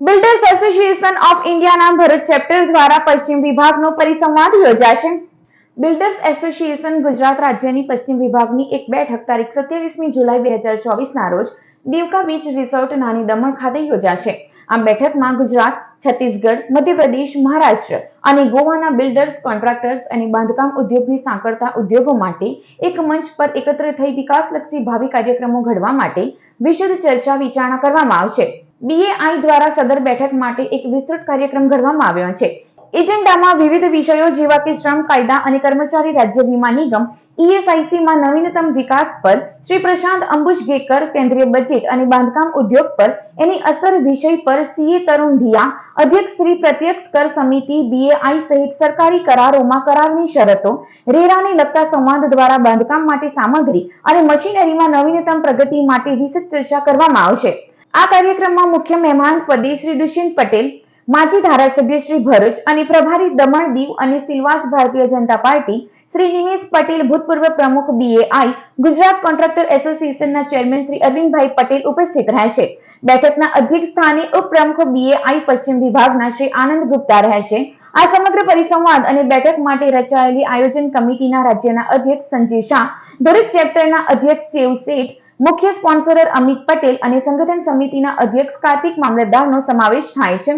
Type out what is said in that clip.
Builders association of ઇન્ડિયાના Bharuch chapter દ્વારા પશ્ચિમ વિભાગનો પરિસંવાદ યોજાશે. બિલ્ડર્સ એસોસિએશન ગુજરાત રાજ્યની પશ્ચિમ વિભાગની એક બેઠક તારીખ સત્યાવીસમી જુલાઈ બે હજાર ચોવીસના રોજ દેવકા બીચ રિસોર્ટ નાની દમણ ખાતે યોજાશે. આ બેઠકમાં ગુજરાત, છત્તીસગઢ, મધ્યપ્રદેશ, મહારાષ્ટ્ર અને ગોવાના બિલ્ડર્સ કોન્ટ્રાક્ટર્સ અને બાંધકામ ઉદ્યોગની સાંકળતા ઉદ્યોગો માટે એક મંચ પર એકત્ર થઈ વિકાસલક્ષી ભાવિ કાર્યક્રમો ઘડવા માટે વિશદ ચર્ચા વિચારણા કરવામાં આવશે. બીએઆઈ દ્વારા સદર બેઠક માટે એક વિસ્તૃત કાર્યક્રમ ઘડવામાં આવ્યો છે. એજન્ડામાં વિવિધ વિષયો જેવા કે શ્રમ કાયદા અને કર્મચારી રાજ્ય વીમા નિગમ ઈએસઆઈસીમાં નવીનતમ વિકાસ પર, શ્રી પ્રશાંત અંબુશગેકર કેન્દ્રીય બજેટ અને બાંધકામ ઉદ્યોગ પર, એની અસર વિષય પર સીએ તરુણ ધિયા, અધ્યક્ષ શ્રી પ્રત્યક્ષ કર સમિતિ બીએઆઈ સહિત સરકારી કરારોમાં કરારની શરતો, રેરાને લગતા સંવાદ દ્વારા બાંધકામ માટે સામગ્રી અને મશીનરીમાં નવીનતમ પ્રગતિ માટે વિશેષ ચર્ચા કરવામાં આવશે. આ કાર્યક્રમમાં મુખ્ય મહેમાન પદે શ્રી દુષ્યંત પટેલ, માજી ધારાસભ્ય શ્રી ભરૂચ અને પ્રભારી દમણ દીવ અને સિલવાસ ભારતીય જનતા પાર્ટી શ્રી નિમેશ પટેલ, ભૂતપૂર્વ પ્રમુખ બીએઆઈ ગુજરાત કોન્ટ્રાક્ટર એસોસિએશનના ચેરમેન શ્રી અરવિંદભાઈ પટેલ ઉપસ્થિત રહેશે. બેઠકના અધ્યક્ષ સ્થાને ઉપપ્રમુખ બીએઆઈ પશ્ચિમ વિભાગના શ્રી આનંદ ગુપ્તા રહેશે. આ સમગ્ર પરિસંવાદ અને બેઠક માટે રચાયેલી આયોજન કમિટીના રાજ્યના અધ્યક્ષ સંજીવ શાહ દરેક ચેપ્ટરના અધ્યક્ષ શેવ શેઠ મુખ્ય સ્પોન્સરર અમિત પટેલ અને સંગઠન સમિતિના અધ્યક્ષ કાર્તિક મામલતદારનો સમાવેશ થાય છે.